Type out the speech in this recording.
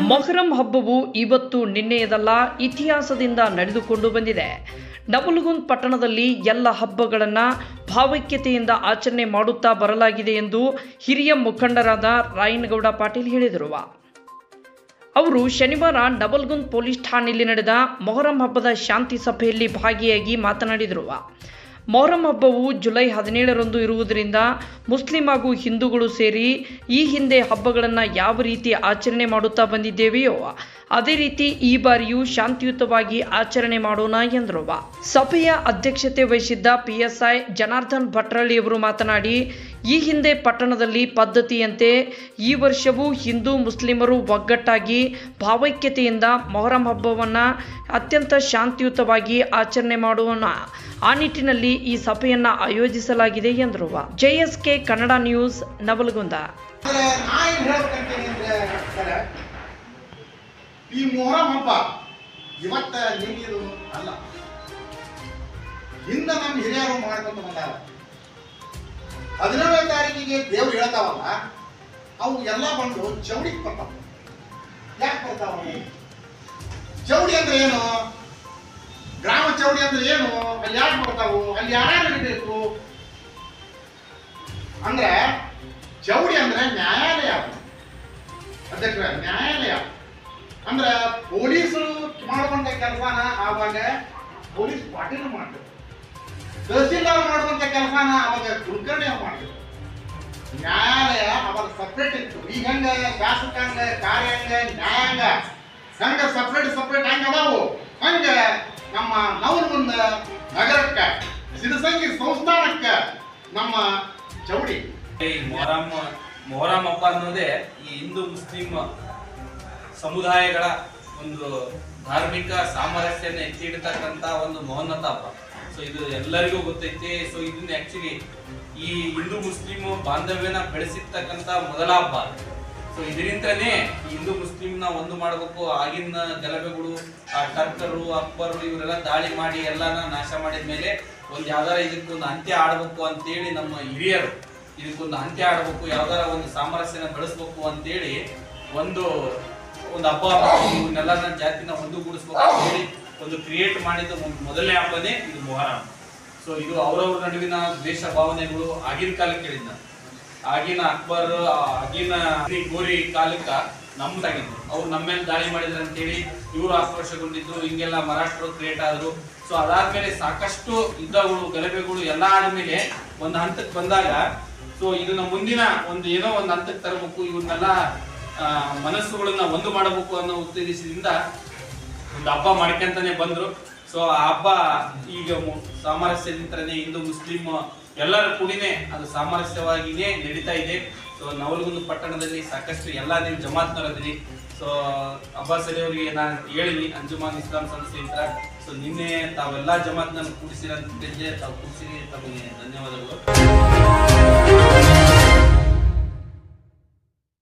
ಮೊಹರಂ ಹಬ್ಬವು ಇವತ್ತು ನಿನ್ನೆಯದಲ್ಲ ಇತಿಹಾಸದಿಂದ ನಡೆದುಕೊಂಡು ಬಂದಿದೆ. ಡಬಲ್ಗುಂದ್ ಪಟ್ಟಣದಲ್ಲಿ ಎಲ್ಲ ಹಬ್ಬಗಳನ್ನು ಭಾವೈಕ್ಯತೆಯಿಂದ ಆಚರಣೆ ಮಾಡುತ್ತಾ ಬರಲಾಗಿದೆ ಎಂದು ಹಿರಿಯ ಮುಖಂಡರಾದ ರಾಯನಗೌಡ ಪಾಟೀಲ್ ಹೇಳಿದರು. ಅವರು ಶನಿವಾರ ನಬಲ್ಗುಂದ್ ಪೊಲೀಸ್ ಠಾಣೆಯಲ್ಲಿ ನಡೆದ ಮೊಹರಂ ಹಬ್ಬದ ಶಾಂತಿ ಸಭೆಯಲ್ಲಿ ಭಾಗಿಯಾಗಿ ಮಾತನಾಡಿದರು. ಮೊಹರಂ ಹಬ್ಬವು ಜುಲೈ ಹದಿನೇಳರಂದು ಇರುವುದರಿಂದ ಮುಸ್ಲಿಂ ಹಾಗೂ ಹಿಂದೂಗಳು ಸೇರಿ ಈ ಹಿಂದೆ ಹಬ್ಬಗಳನ್ನು ಯಾವ ರೀತಿ ಆಚರಣೆ ಮಾಡುತ್ತಾ ಬಂದಿದ್ದೇವೆಯೋ ಅದೇ ರೀತಿ ಈ ಬಾರಿಯೂ ಶಾಂತಿಯುತವಾಗಿ ಆಚರಣೆ ಮಾಡೋಣ ಎಂದರು ಸಭೆಯ ಅಧ್ಯಕ್ಷತೆ ವಹಿಸಿದ್ದ ಪಿಎಸ್ಐ ಜನಾರ್ದನ್ ಭಟ್ರಳ್ಳಿಯವರು ಮಾತನಾಡಿ, ಈ ಹಿಂದೆ ಪಟ್ಟಣದಲ್ಲಿ ಪದ್ಧತಿಯಂತೆ ಈ ವರ್ಷವೂ ಹಿಂದೂ ಮುಸ್ಲಿಮರು ಒಗ್ಗಟ್ಟಾಗಿ ಭಾವೈಕ್ಯತೆಯಿಂದ ಮೊಹರಂ ಹಬ್ಬವನ್ನು ಅತ್ಯಂತ ಶಾಂತಿಯುತವಾಗಿ ಆಚರಣೆ ಮಾಡೋಣ. ಆ ನಿಟ್ಟಿನಲ್ಲಿ ಈ ಸಭೆಯನ್ನು ಆಯೋಜಿಸಲಾಗಿದೆ ಎಂದರು ಜೆಎಸ್ಕೆ ಕನ್ನಡ ನ್ಯೂಸ್, ನವಲಗುಂದ ಆದ್ರೆ ನಾ ಏನ್ ಹೇಳ್ಬೇಕಂತೀನಿ ಅಂದ್ರೆ ಸರ ಈ ಮೋಹ ಹಬ್ಬ ಇವತ್ತ ನಿನ್ನಿದು ಅಲ್ಲ. ಹಿಂದ ನಮ್ಮ ಹಿರಿಯರು ಮಾಡ್ಕೊಂತ ಬಂದಾರ ಹದಿನೇಳನೇ ತಾರೀಕಿಗೆ ದೇವ್ರು ಹೇಳ್ತಾವಲ್ಲ, ಅವು ಎಲ್ಲ ಬಂದು ಚೌಡಿಗೆ ಬರ್ತಾವ. ಯಾಕೆ ಬರ್ತಾವ? ಚೌಡಿ ಅಂದ್ರೆ ಏನು? ಗ್ರಾಮ ಚೌಡಿ ಅಂದ್ರೆ ಏನು? ಅಲ್ಲಿ ಯಾಕೆ ಬರ್ತಾವು? ಅಲ್ಲಿ ಯಾರ್ಯಾರು ಇರಬೇಕು? ಅಂದ್ರೆ ಚೌಡಿ ಅಂದ್ರೆ ನ್ಯಾಯಾಲಯ ಅಧ್ಯಕ್ಷ ನ್ಯಾಯಾಲಯ ಅಂದ್ರೆ ಪೊಲೀಸರು ಮಾಡುವಂತ ಕೆಲಸನ ಆವಾಗ ಪೊಲೀಸ್ ಪಾಟೀಲ್ ಮಾಡ್ತಾರೆ ತಹಸೀಲ್ದಾರ್ ಮಾಡುವಂತ ಕೆಲಸನ ಅವಾಗ ಕುಲಕರ್ಣಿ ಮಾಡ್ತಾರೆ ನ್ಯಾಯಾಲಯ ಅವಾಗ ಸಪ್ರೇಟ್ ಇತ್ತು. ಈಗ ಹಂಗ ಶಾಸಕಾಂಗ ಕಾರ್ಯಾಂಗ ನ್ಯಾಯಾಂಗ ಹಂಗ ಸಪ್ರೇಟ್ ಸಪ್ರೇಟ್ ಹಂಗ ಅದಾವು? ಹಂಗ ನಮ್ಮ ನವಲಗುಂದ ನಗರಕ್ಕ ಸಿರಿಸಂಗಿ ಸಂಸ್ಥಾನಕ್ಕ ನಮ್ಮ ಚೌಡಿ. ಮೊಹರಂ ಮೊಹರಂ ಹಬ್ಬ ಅನ್ನೋದೇ ಈ ಹಿಂದೂ ಮುಸ್ಲಿಂ ಸಮುದಾಯಗಳ ಒಂದು ಧಾರ್ಮಿಕ ಸಾಮರಸ್ಯನ ಎತ್ತಿ ಒಂದು ಮೌನತ ಹಬ್ಬ. ಸೊ ಇದು ಎಲ್ಲರಿಗೂ ಗೊತ್ತೈತಿ. ಸೊ ಇದನ್ನ ಆಕ್ಚುಲಿ ಈ ಹಿಂದೂ ಮುಸ್ಲಿಂ ಬಾಂಧವ್ಯನ ಬೆಳೆಸಿರ್ತಕ್ಕಂತ ಮೊದಲ ಹಬ್ಬ ಸೊ ಇದರಿಂದನೇ ಹಿಂದೂ ಮುಸ್ಲಿಂನ ಒಂದು ಮಾಡಬೇಕು, ಆಗಿನ ಗಲಭೆಗಳು, ಆ ಟರ್ಕರು, ಅಕ್ಬರು ಇವರೆಲ್ಲ ದಾಳಿ ಮಾಡಿ ಎಲ್ಲಾನ ನಾಶ ಮಾಡಿದ ಮೇಲೆ ಒಂದು ಯಾವ್ದಾರ ಇದಕ್ಕೊಂದು ಅಂತ್ಯ ಆಡಬೇಕು ಅಂತೇಳಿ ನಮ್ಮ ಹಿರಿಯರು ಇದಕ್ಕೊಂದು ಅಂತ್ಯ ಆಡಬೇಕು, ಯಾವ್ದಾರ ಒಂದು ಸಾಮರಸ್ಯನ ಬೆಳೆಸ್ಬೇಕು ಅಂತೇಳಿ ಒಂದು ಒಂದು ಹಬ್ಬ ಇವನ್ನೆಲ್ಲ ಜಾತಿನ ಒಂದುಗೂಡಿಸ್ಬೇಕು ಅಂತ ಹೇಳಿ ಒಂದು ಕ್ರಿಯೇಟ್ ಮಾಡಿದ ಮೊದಲನೇ ಹಬ್ಬನೇ ಇದು ಮೊಹರಂ. ಸೊ ಇದು ಅವರವ್ರ ನಡುವಿನ ದ್ವೇಷ ಭಾವನೆಗಳು ಆಗಿನ ಕಾಲಕ್ಕೆ ಹೇಳಿದ್ದ ಆಗಿನ ಅಕ್ಬರ್ ಆಗಿನ ಗೋರಿ ಕಾಲಕ್ಕ ನಮ್ದಾಗಿದ್ರು ಅವ್ರು ನಮ್ಮ ಮೇಲೆ ದಾಳಿ ಮಾಡಿದ್ರು ಅಂತೇಳಿ ಇವರು ಆಕ್ರೋಶಗೊಂಡಿದ್ರು, ಹಿಂಗೆಲ್ಲ ಮರಾಠರು ಕ್ರಿಯೇಟ್ ಆದ್ರು. ಸೊ ಅದಾದ್ಮೇಲೆ ಸಾಕಷ್ಟು ಯುದ್ಧಗಳು, ಗಲಭೆಗಳು ಎಲ್ಲ ಆದ್ಮೇಲೆ ಒಂದು ಹಂತಕ್ಕೆ ಬಂದಾಗ ಸೊ ಇದನ್ನ ಮುಂದಿನ ಒಂದು ಏನೋ ಒಂದು ಹಂತಕ್ಕೆ ತರಬೇಕು, ಇವನ್ನೆಲ್ಲ ಮನಸ್ಸುಗಳನ್ನ ಒಂದು ಮಾಡಬೇಕು ಅನ್ನೋ ಉದ್ದೇಶದಿಂದ ಒಂದು ಹಬ್ಬ ಮಾಡ್ಕೊಂತಾನೆ ಬಂದ್ರು. ಸೊ ಆ ಹಬ್ಬ ಈಗ ಸಾಮರಸ್ಯದಿಂದನೇ ಹಿಂದೂ, ಮುಸ್ಲಿಂ ಎಲ್ಲರ ಕೂಡಿನೇ ಅದು ಸಾಮರಸ್ಯವಾಗಿನೇ ನಡೀತಾ ಇದೆ. ಸೊ ನವಲಗುಂದ ಪಟ್ಟಣದಲ್ಲಿ ಸಾಕಷ್ಟು ಎಲ್ಲ ನೀವು ಜಮಾತ್ನವರದ್ರಿ ಸೊ ಅಬ್ಬಾಸ್ ಅಲಿ ಅವರಿಗೆ ನಾನು ಹೇಳಿನಿ, ಅಂಜುಮಾನ್ ಇಸ್ಲಾಂ ಸಂಸ್ಥೆಯಿಂದ ಸೊ ನಿನ್ನೆ ತಾವೆಲ್ಲ ಜಮಾತ್ನ ಕೂಡಿಸಿರಂತಿದ್ದೆ ತಾವು ಕೂಡಿಸಿ ತಮಗೆ ಧನ್ಯವಾದಗಳು.